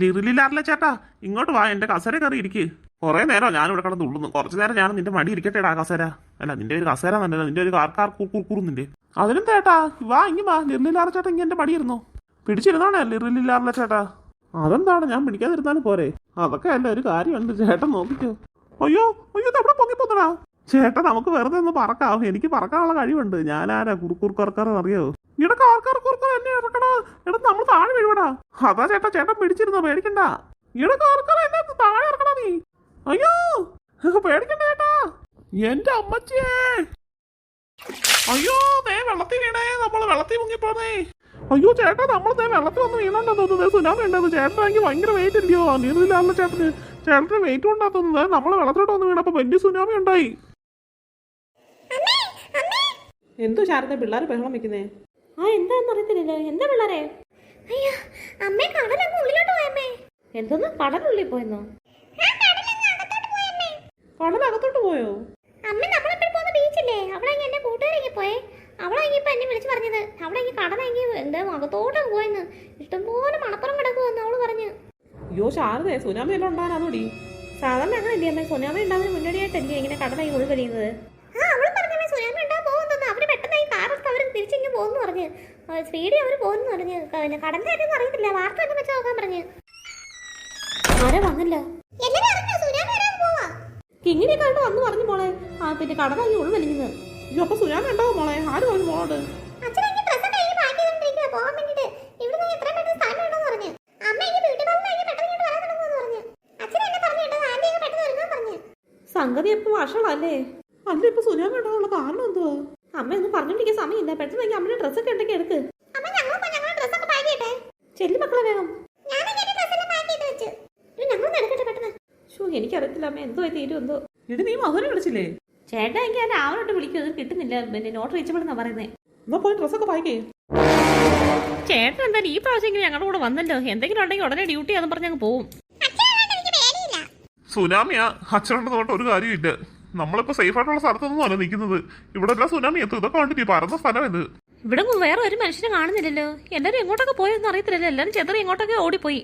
ലിറിലില്ലാറില്ല ചേട്ടാ. ഇങ്ങോട്ട് വാ എന്റെ കസര കയറി ഇരിക്ക്. കുറെ നേരം ഞാൻ ഇവിടെ കിടന്ന് ഉള്ളുന്നു. കുറച്ച് നേരം ഞാൻ നിന്റെ മടി ഇരിക്കട്ടെടാ കസര. അല്ല നിന്റെ ഒരു കസേര നല്ലത്. നിന്റെ ഒരു കാർക്കാർ കാർ കുറുക്കുറുന്നിന്റെ അതിനും ചേട്ടാ വാ ഇങ്ങി വാ. ലിറിലില്ലാറ ചേട്ടാ ഇങ്ങനെ എന്റെ മടിയിരുന്നു? പിടിച്ചിരുന്നാണേ ലിറിലില്ലാറില്ല ചേട്ടാ. അതെന്താണ്? ഞാൻ പിടിക്കാതിരുന്നാലും പോരെ. അതൊക്കെ അല്ല ഒരു കാര്യമുണ്ട്. ചേട്ടൻ നോക്കിക്കോ. അയ്യോ അയ്യോ എവിടെ പൊങ്ങിപ്പോന്നടാ ചേട്ടാ നമുക്ക് വെറുതെ ഒന്ന് പറക്കാം എനിക്ക് പറക്കാനുള്ള കഴിവുണ്ട്. ഞാൻ ആരാ കുറുക്കുറുക്കറക്കാർ ആൾക്കാർ ഇവിടെ എന്നെ ഇറക്കടാ എടാ നമ്മൾ താഴെ വീഴുവടാ. അതാ ചേട്ടാ ചേട്ടൻ പിടിച്ചിരുന്നോ പേടിക്കണ്ട. ഇടയ്ക്ക് ആൾക്കാർ എന്നെ താഴെ ഇറക്കടാ നീ. അയ്യോ പേടിക്കണ്ട ചേട്ടാ. എന്റെ അമ്മച്ചിയേ. അയ്യോ ദേ വെള്ളത്തിൽ വീണേ. നമ്മൾ വെള്ളത്തിൽ മുങ്ങിപ്പോന്നേ അയ്യോ ചേട്ടാ നമ്മൾ ദേ വെള്ളത്തിൽ വന്ന് വീണുണ്ടെന്ന് തോന്നുന്നത് സുനാമി ഉണ്ടെന്ന് ചേട്ടനാണെങ്കിൽ ഭയങ്കര വെയിറ്റ് ഇല്ലയോ നീന്തില്ലാന്ന് ചേട്ടന്? ചേട്ടന് വെയിറ്റ് കൊണ്ടാ തോന്നുന്നത് നമ്മൾ വെള്ളത്തിലോട്ട് വന്ന് വീണപ്പോ വലിയ സുനാമി ഉണ്ടായി. എന്തോ ശാരദ പിള്ളേർ ബഹളം വെക്കുന്നേ? ആ എന്താന്ന് അറിയത്തില്ല എന്താ പിള്ളേരെ? അയ്യോ അമ്മേ കടലങ്ങ് ഉള്ളിലോട്ട് പോയമ്മേ. എന്തോന്ന്? കടലുള്ളിൽ പോയെന്നോ? കടലകത്തോട്ട് പോയോ? അമ്മ നമ്മളെപ്പോഴും പോകുന്ന ബീച്ചില്ലേ? അവിടെ എന്റെ കൂട്ടുകാരൊക്കെ പോയേ. അവളെ ഇപ്പൊ എന്നെ വിളിച്ചു പറഞ്ഞത്. ഇങ്ങനെ കടലെങ്കിൽ എന്താ അകത്തോട്ട് പോയെന്ന്. ഇഷ്ടംപോലെ മണപ്പുറം കിടക്കുമെന്ന് അവൾ പറഞ്ഞു. അയ്യോ ശാരദേ സുനാമി എല്ലാം ഉണ്ടാകാനോടി സാധാരണ അങ്ങനെ അല്ലേ അമ്മേ സുനാമി ഉണ്ടാകുന്നതിന് മുന്നോടിയായിട്ടല്ലേ ഇങ്ങനെ കടലായി ഒഴുകലിയുന്നത് ആ അവൾ പറഞ്ഞമ്മേ സുനാമി ഉണ്ടാ പോകുന്നു അവർ പെട്ടെന്ന് ഈ കാറൊക്കെ അവർ തിരിച്ചിങ്ങ് പോകുന്നു പറഞ്ഞ്. സ്പീഡിൽ അവർ പോകുന്നു പറഞ്ഞ്. പിന്നെ കടലിന്റെ കാര്യം അറിയത്തില്ല. വാർത്ത തന്നെ വെച്ച് നോക്കാൻ പറഞ്ഞ്. ആരോ വന്നല്ലോ? കിങ്ങിനെ കണ്ടു? വന്നു പറഞ്ഞു മോളെ ആ പിന്നെ കടലായി വലിക്കുന്നത് അയ്യോ അപ്പൊ സുരാൻ കണ്ടോ മോളെ? ആര് പറഞ്ഞു മോളോട്? സംഗതി എപ്പോ വഷളല്ലേ അല്ല? ഇപ്പൊ സുരാൻ കണ്ടോ കാരണം എന്തുവാ? അമ്മ ഒന്നും പറഞ്ഞോണ്ടിരിക്കാൻ സമയമില്ല പെട്ടെന്ന് അമ്മയുടെ ഡ്രസ്സൊക്കെ ഉണ്ടെങ്കിൽ എടുക്ക്. ചെല്ലി മക്കളെ വേഗം. എന്റെ എനിക്കറിയത്തില്ല. അമ്മ എന്തോ തീരും എന്തോ. ഇടി നീ മധുരം വിളിച്ചില്ലേ? ചേട്ടാ എനിക്ക് ഞാൻ ആവനോട്ട് വിളിക്കും. അത് കിട്ടുന്നില്ല. പിന്നെ നോട്ട് റീച്ചബിൾ എന്നാ പറയുന്നേ. എന്നാ പോയി ഡ്രസ്സൊക്കെ ചേട്ടൻ എന്തായാലും ഈ പ്രാവശ്യം ഞങ്ങളുടെ കൂടെ വന്നല്ലോ. എന്തെങ്കിലും ഉണ്ടെങ്കിൽ ഉടനെ ഡ്യൂട്ടി ആണെന്ന് പറഞ്ഞ് അങ്ങ് പോവും. സുനാമിയാ അച്ഛനുണ്ടെന്ന് പറഞ്ഞിട്ട് ഒരു കാര്യമില്ല നമ്മളിപ്പോ സേഫ് ആയിട്ടുള്ള സ്ഥലത്തൊന്നും അല്ല നിൽക്കുന്നത്. ഇവിടെ എല്ലാം സുനാമി എത്തും. ഇതൊക്കെ കണ്ടിട്ട് പരന്ന സ്ഥലം ഇത് ഇവിടെ വേറെ ഒരു മനുഷ്യനെ കാണുന്നില്ലല്ലോ. എല്ലാരും എങ്ങോട്ടൊക്കെ പോയെന്ന് അറിയത്തില്ലല്ലോ. എല്ലാരും ചെതറി എങ്ങോട്ടൊക്കെ ഓടിപ്പോയി.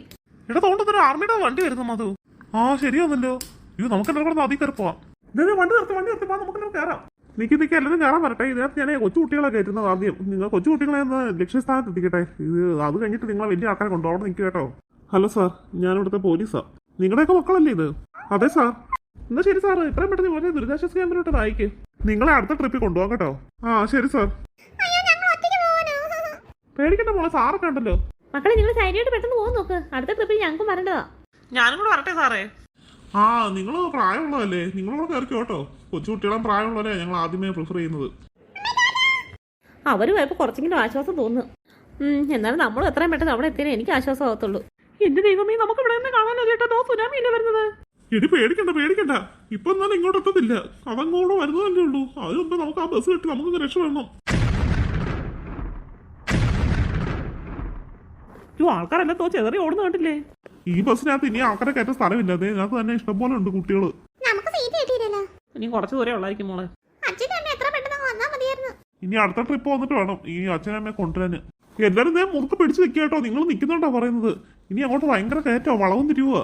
ഇവിടെ തോണ്ടത്തൊരു ആർമിയുടെ വണ്ടി വരുന്നു മധു. ആ ശരിയാന്നല്ലോ. അയ്യോ നമുക്ക് എല്ലാവരും കൂടെ നദി കയറി പോവാം. ഇതേ വണ്ടി നിർത്തി വണ്ടി നിർത്തി. നമുക്ക് കയറാം. നിക്ക് നിക്ക് എല്ലാവരും കയറാൻ വരട്ടെ. ഇതിനകത്ത് ഞാൻ കൊച്ചു കുട്ടികളെ കയറ്റുന്നത് ആദ്യം. നിങ്ങൾ കൊച്ചു കുട്ടികളെ ഒന്ന് ലക്ഷ്യസ്ഥാനത്ത് എത്തിക്കട്ടെ. ഇത് അത് കഴിഞ്ഞിട്ട് നിങ്ങളെ വലിയ ആൾക്കാരെ കൊണ്ടു അവിടെ നിൽക്കുക കേട്ടോ. ഹലോ സാർ ഞാൻ ഇവിടുത്തെ പോലീസാ നിങ്ങളുടെയൊക്കെ മക്കളല്ലേ ഇത്? അതെ സാർ എന്നാ ശരി സാർ ഇത്രയും പെട്ടെന്ന് പോലെ ദുരിതാശ്വാസ ക്യാമ്പിലോട്ട് അയക്ക് നിങ്ങളെ അടുത്ത ട്രിപ്പിൽ കൊണ്ടുപോകാം കേട്ടോ. ആ ശരി സാർ. പേടിക്കണ്ട മോളെ സാറൊക്കെ ഉണ്ടല്ലോ. മക്കളെ നിങ്ങൾ സൈഡിലോട്ട് പെട്ടെന്ന് പോകും നോക്ക്. അടുത്ത ട്രിപ്പിൽ ഞങ്ങൾക്കും വരേണ്ടതാ. ഞാനും കൂടെ വരട്ടെ സാറേ. ആ നിങ്ങൾ പ്രായമുള്ളതല്ലേ? നിങ്ങളോട് കയറിക്കോ കേട്ടോ. കൊച്ചുകുട്ടികളും പ്രായമുള്ളവരെ ഞങ്ങൾ ആദ്യമേ പ്രിഫർ ചെയ്യുന്നത്. അവർ പോയപ്പോ കുറച്ചെങ്കിലും ആശ്വാസം തോന്നുന്നു എന്നാലും നമ്മൾ എത്രയും പെട്ടെന്ന് അവിടെ എത്തിയാലേ എനിക്ക് ആശ്വാസം ആവത്തുള്ളൂ എന്റെ ദൈവമേ നമുക്ക് ഇവിടെ നിന്ന് കാണാനോ? കേട്ടോ സുനാമി അല്ലേ വരുന്നത്? ഇടി പേടിക്കണ്ട പേടിക്കണ്ട. ഇപ്പൊ എന്നാലും ഇങ്ങോട്ട് എത്തത്തില്ല. അതങ്ങോട്ട് വരുന്നതല്ലേ ഉള്ളൂ. അത് മുമ്പ് നമുക്ക് ആ ബസ് കിട്ടി നമുക്ക് രക്ഷപ്പെടണം വേണം. ആൾക്കാരെല്ലാം തോ ചെതറി ഓടുന്ന കണ്ടില്ലേ? ഈ ബസ്സിനകത്ത് ഇനി ആൾക്കാരെ കയറ്റ സ്ഥലമില്ല. അതേ ഇതിനകത്ത് തന്നെ ഇഷ്ടം പോലെ ഉണ്ട് കുട്ടികൾ. നമുക്ക് സീറ്റ് കിട്ടിയില്ലല്ലോ. ഇനി കുറച്ച് ദൂരെ ഉള്ളായിരിക്കും മോളെ. ഇനി അടുത്ത ട്രിപ്പ് വന്നിട്ട് വേണം. ഈ അച്ഛനമ്മയെ കൊണ്ടുവരാന്. എല്ലാരും ഇതേ മുറുക്ക് പിടിച്ച് നിൽക്കുക കേട്ടോ. നിങ്ങൾ നിൽക്കുന്നുണ്ടോ പറയുന്നത്? ഇനി അങ്ങോട്ട് ഭയങ്കര കയറ്റോ? വളവും തിരിയുക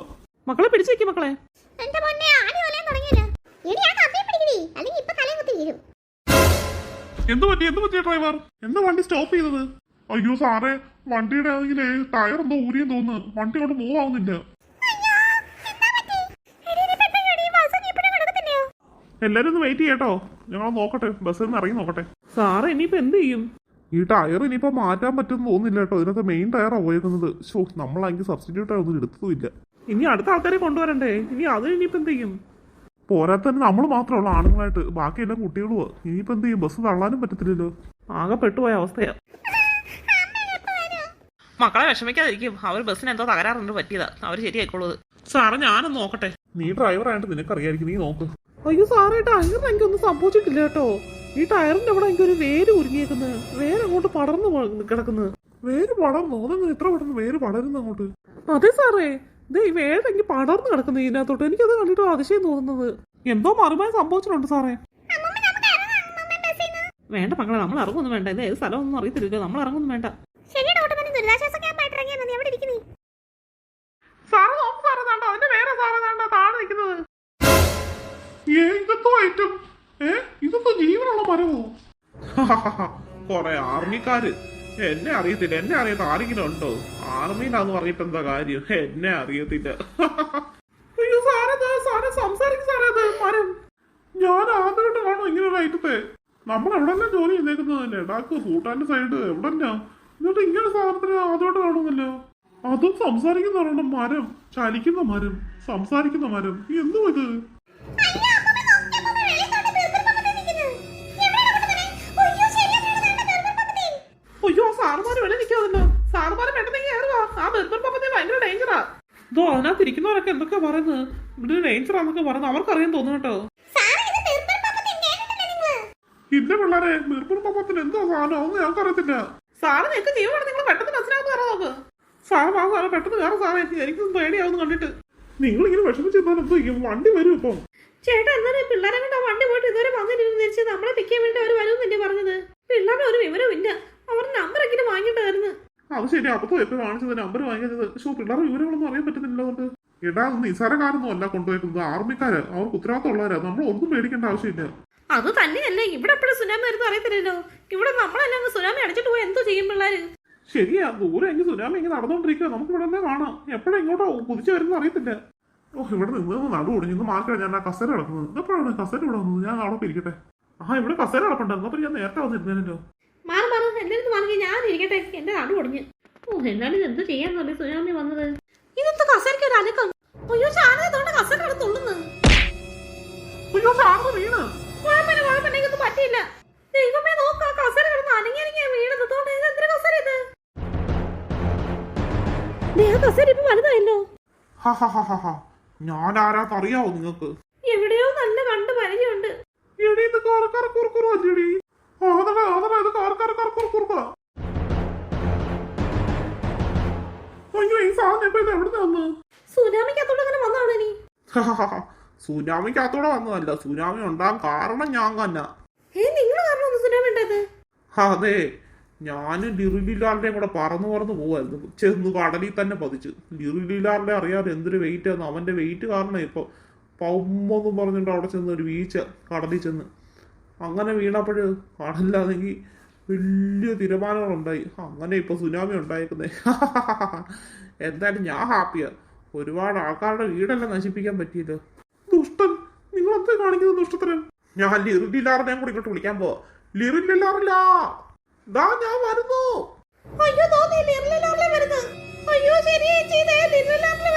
മക്കളെ പിടിച്ചു വെക്കും മക്കളെ. എന്റെ പൊന്നെ ആടി വലയാൻ തുടങ്ങിയല്ലോ എടി ആ കപ്പി പിടിക്കടി. അല്ലെങ്കിൽ ഇപ്പൊ തലയും കുത്തി വീഴും. എന്ത് പറ്റി? എന്ത് പറ്റിയ ഡ്രൈവർ? എന്താ വണ്ടി സ്റ്റോപ്പ് ചെയ്തത്? അയ്യോ സാറേ വണ്ടിയുടെ ആണെങ്കിൽ ടയർ എന്തോ ഊരിയും തോന്നുന്നു. വണ്ടി കൊണ്ട് മൂവ് ആവുന്നില്ല. എല്ലാരും ഒന്ന് വെയിറ്റ് ചെയ്യട്ടോ ഞങ്ങൾ നോക്കട്ടെ. ബസ്സിൽ നിന്ന് ഇറങ്ങി നോക്കട്ടെ. സാറ് ഇനിയിപ്പോ എന്ത് ചെയ്യും? ഈ ടയർ ഇനിയിപ്പോ മാറ്റാൻ പറ്റുമെന്ന് തോന്നുന്നില്ല കേട്ടോ. ഇതിനകത്ത് മെയിൻ ടയർ പോയേക്കുന്നത്. ഷോ നമ്മളാണെങ്കിൽ സബ്സ്റ്റിറ്റ്യൂട്ട് ഒന്നും എടുത്തതുമില്ല. ഇനി അടുത്ത ആൾക്കാരെ കൊണ്ടുവരണ്ടേ? ഇനി അത് ഇനിയിപ്പോ എന്ത് ചെയ്യും? പോരാത്തന്നെ നമ്മൾ ഉള്ളൂ ആണുങ്ങളായിട്ട്. ബാക്കിയെല്ലാം കുട്ടികളുമോ ഇനിയിപ്പോ എന്ത് ചെയ്യും? ബസ് തള്ളാനും പറ്റത്തില്ലല്ലോ. ആകെ പെട്ടുപോയ അവസ്ഥയാ. മക്കളെ വിഷമിക്കാതിരിക്കും. അവർ ബസ്സിന് എന്തോ തകരാറുണ്ട് പറ്റിയതാ. അവർ ശരിയായിക്കോളൂ സാറേ ഞാനൊന്ന് നോക്കട്ടെ. നീ ഡ്രൈവർ ഡ്രൈവറായിട്ട് നിനക്കറിയായിരിക്കും. നീ നോക്ക്. അയ്യോ സാറേ ടയറിന് എനിക്കൊന്നും സംഭവിച്ചിട്ടില്ല കേട്ടോ. ഈ ടയറിന്റെ അവിടെ എനിക്ക് ഒരു വേര് ഉരുങ്ങിയേക്കുന്നത് വേര് അങ്ങോട്ട് പടർന്നു കിടക്കുന്നു. കിടക്കുന്നത് വേര് പടർന്നു? അതെങ്ങനെ ഇത്ര പെട്ടെന്ന് വേര് പടരുന്നു അങ്ങോട്ട് അതെ സാറേ. ഇതേ ഈ വേഴെങ്കിൽ പടർന്നു കിടക്കുന്നു ഇതിനകത്തോട്ട്. എനിക്കത് കണ്ടിട്ട് അതിശയം തോന്നുന്നത്. എന്തോ മറുപടി സംഭവിച്ചിട്ടുണ്ട് സാറേ. വേണ്ട മക്കളെ നമ്മൾ ഇറങ്ങൊന്നും വേണ്ട. ഇത് ഏത് സ്ഥലമൊന്നും അറിയത്തില്ലല്ലോ നമ്മൾ ഇറങ്ങൊന്നും വേണ്ട. എന്നെ അറിയത്തില്ല. എന്നെ അറിയാത്ത ആരെങ്കിലും ഉണ്ടോ? ആർമിയിലാന്ന് പറഞ്ഞിട്ട് എന്താ കാര്യം എന്നെ അറിയത്തില്ല. അയ്യോ സാറത് സാറെ സംസാരിക്കും സാറേ അത് മരം. ഞാൻ ആദ്യമായിട്ട് കാണും ഇങ്ങനെ വൈകിട്ടത്തെ നമ്മൾ എവിടെല്ലാം ജോലി ചെയ്തേക്കുന്നത് ഡാക്ക് ഭൂട്ടാന്റെ സൈഡ് എവിടെന്നാ എന്നിട്ട് ഇങ്ങനെ സാധനത്തിന് ആദ്യമായിട്ട് കാണുന്നല്ലോ. അതും സംസാരിക്കുന്ന മരം. ചലിക്കുന്ന മരം. സംസാരിക്കുന്ന മരം. എന്തോ ഇത്? ഇരിക്കുന്നവരൊക്കെ എന്തൊക്കെയാ പറയുന്നത്? ഇവിടെ ഡേഞ്ചറാന്നൊക്കെ പറയുന്നത്. അവർക്കറിയാൻ തോന്നുന്നു കേട്ടോ. ഇല്ല പിള്ളേരെ മീർപ്പൂർ പാപ്പത്തിന് എന്തോ സാധനം അതൊന്നും ഞങ്ങൾക്കറിയത്തില്ല. സാറ് നിങ്ങൾക്ക് ജീവനാണ് നിങ്ങൾ പെട്ടെന്ന് ബസ്സിനകത്ത് കയറാൻ നോക്ക്. സാറ് വാ സാറ് പെട്ടെന്ന് കയറാം സാറേ. എനിക്കൊന്നും പേടിയാവുന്നു കണ്ടിട്ട്. നിങ്ങൾ ഇങ്ങനെ വിഷമിച്ചിരുന്നാൽ എന്തോ വണ്ടി വരും ഇപ്പം. ചേട്ടാ എന്നാലും പിള്ളേരെ കൊണ്ട് ആ വണ്ടി പോയിട്ട് ഇതുവരെ വന്നിരുന്നു തിരിച്ച് നമ്മളെ പിക്ക് ചെയ്യാൻ വേണ്ടി അവർ വരുമെന്നല്ലേ പറഞ്ഞത് പിള്ളേരുടെ ഒരു വിവരവും ഇല്ല അവർ നമ്പർ എങ്കിലും വാങ്ങിയിട്ടായിരുന്നു അത് ശരി അപ്പൊ എപ്പോ കാണിച്ചത്? നമ്പർ വാങ്ങിയത്. പക്ഷേ പിള്ളേരുടെ വിവരങ്ങളൊന്നും അറിയാൻ പറ്റുന്നില്ല അതുകൊണ്ട് ഇടാ നിസാരക്കാരൊന്നും അല്ല കൊണ്ടുപോയിരിക്കുന്നത് ആർമിക്കാര്. അവർക്ക് ഉത്തരവാദിത്തമുള്ളവരാ. നമ്മൾ ഒന്നും പേടിക്കേണ്ട ആവശ്യമില്ല. അത് തന്നെയല്ലേ. ഇവിടെ എപ്പോഴും സുനാമി വരുന്നത് അറിയത്തില്ലല്ലോ. ഇവിടെ നമ്മളെല്ലാം സുനാമി അടിച്ചിട്ട് പോയി എന്തോ ചെയ്യും പിള്ളേര്? ശരിയാ. ദൂരെ എങ്കിൽ സുനാമി ഇങ്ങനെ നടന്നുകൊണ്ടിരിക്കുക നമുക്ക് ഇവിടെ തന്നെ കാണാം. എപ്പോഴും ഇങ്ങോട്ടോ കുതിച്ചു വരുന്ന അറിയത്തില്ല. ഓ ഇവിടെ നിന്ന് നടു ഒടിഞ്ഞു ഇന്ന് മാർക്കാണ് ഞാൻ ആ കസേര കിടക്കുന്നത് ഇതെപ്പോഴാണ് കസേര ഇവിടെ വന്നത്? ഞാൻ അവിടെ ഇരിക്കട്ടെ. ആ ഇവിടെ കസേര കിടപ്പുണ്ടായിരുന്നു അപ്പൊ ഞാൻ നേരത്തെ വന്നിരുന്നേനല്ലോ. മാറി മാറി. എന്റെ അടുത്ത് മാറി? ഞാൻ ഇരിക്കട്ടെ. എന്റെ നടു ഒടിഞ്ഞ് ഓ എന്നാലും ഇത് എന്ത് പറഞ്ഞു സുനാമി വന്നത്? ഇതെന്താ കസേരയ്ക്ക് ഒരു അനക്കം? അയ്യോ ചാനത്തോണ്ട് കസേര അവിടെ തുള്ളുന്നു. അയ്യോ സാറിന് വീണ്. കുഴപ്പമില്ല കുഴപ്പമില്ല ഇതൊന്നും പറ്റിയില്ല. ദൈവമേ നോക്ക കസേര കിടന്ന് അനങ്ങി അനങ്ങിയാ വീണത്. ഇത് എന്തൊരു കസേര ഇത്? ദേ, ആ കസേര ഇപ്പൊ വലുതായല്ലോ. ഹാ ഹാ ഹാ ഹാ ഹാ. ഞാൻ നിങ്ങൾക്ക്? എവിടെയോ നല്ല കണ്ട് പരിചയമുണ്ട്. എവിടെ ഇത് ഇത് എവിടെ വന്ന് സുനാമിക്കകത്തോടെ അങ്ങനെ വന്നാണ് ഇനി? സുനാമിക്കകത്തൂടെ വന്നതല്ല. സുനാമി ഉണ്ടാകാൻ കാരണം ഞാൻ തന്നെ. ഏ നിങ്ങൾ കാരണം സുനാമി ഉണ്ടായത്? അതെ. ഞാനും ലിറിലിലാറിന്റെയും കൂടെ പറന്നു പറന്ന് പോവായിരുന്നു. ചെന്ന് കടലിൽ തന്നെ പതിച്ചു. ലിറിലിലാറിന്റെ അറിയാതെ എന്തൊരു വെയിറ്റ് ആണ് അവന്റെ വെയിറ്റ് കാരണം ഇപ്പൊ പൗമെന്നും പറഞ്ഞിട്ട് അവിടെ ചെന്ന് ഒരു വീഴ്ച കടലിൽ ചെന്ന്. അങ്ങനെ വീണപ്പോഴ് കടലിലാണെങ്കിൽ വലിയ തിരമാലകളുണ്ടായി. അങ്ങനെ ഇപ്പൊ സുനാമി ഉണ്ടായിരിക്കുന്നത് എന്തായാലും ഞാൻ ഹാപ്പിയാ. ഒരുപാട് ആൾക്കാരുടെ വീടെല്ലാം നശിപ്പിക്കാൻ പറ്റിയല്ലോ ദുഷ്ടൻ നിങ്ങൾ എന്താ കാണിക്കുന്നത് ദുഷ്ടത്തരം ഞാൻ ലിറിലിലാറിനെയും കൂടി ഇങ്ങോട്ട് വിളിക്കാൻ പോവാ. ലിറിലിലാറില്ല ദാ ഞാൻ വരുന്നു. അയ്യോ തോന്നി ലിറിലിലാറിലെ വരുന്നു. അയ്യോ ശരി ചേച്ചി ദേ ലിറിലിലാറിലെ